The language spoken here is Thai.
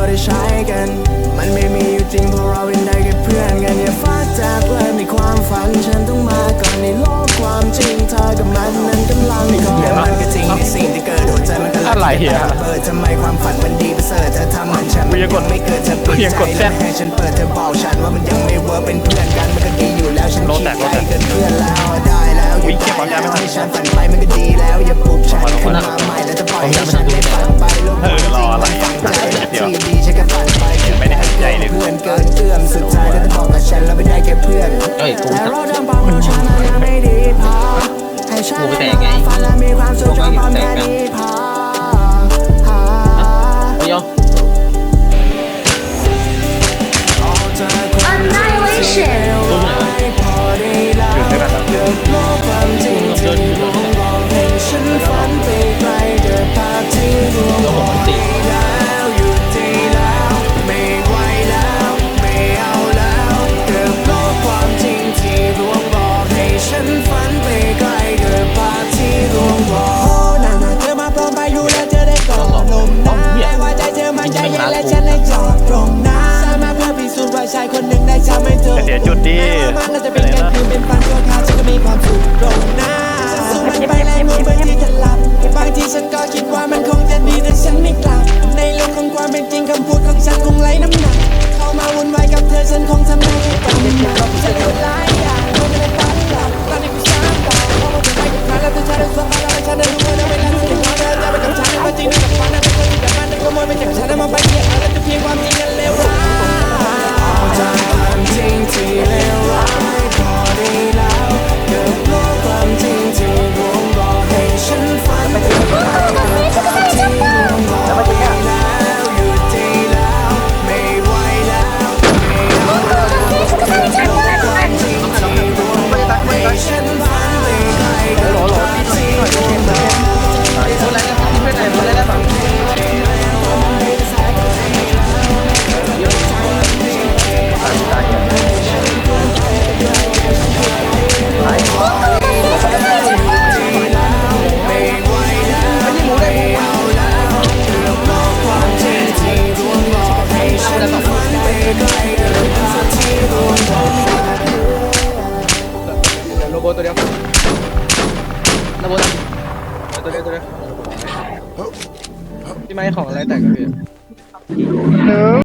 าได้ใช้กัน มันไม่มีอยู่จริงเพราะเราเป็นได้แค่เพื่อนกันอย่าฟาดจากเลยในความฝันฉันต้องมาก่อนในโลกความจริงเธอกับมันนั้นกำลังก่อนมันก็จริงในสิ่งที่เกิดหัวใจมันก็อะไรเหี้ยเปิดทำไมความฝันมันดีประเสริฐเธอทำมันฉันยังกดไม่เกิดเธอเปิดใจให้ฉันเปิดเธอบอกฉันว่ามันยังไม่เวิร์กเป็นเพื่อนกันมันก็ดีอยู่แล้วฉันคิดใจกันเพื่อนแล้วได้แล้วอยู่ไปแล้วที่ฉันฝันไปมันก็ดีแล้วอย่าปลุกฉันขึ้นมาใหม่แล้วจะปล่อยฉัน พื่อน ชายคนหนึ่งได้ทำให้เธอเสียจุดดีแม้ว่ามันน่าจะเป็นแค่คืนเป็นฝันชั่วคราวฉันก็มี ตัวเดียวตัวเดียวพี่ไม้ของอะไรแต่งกันพี่หนึ่ง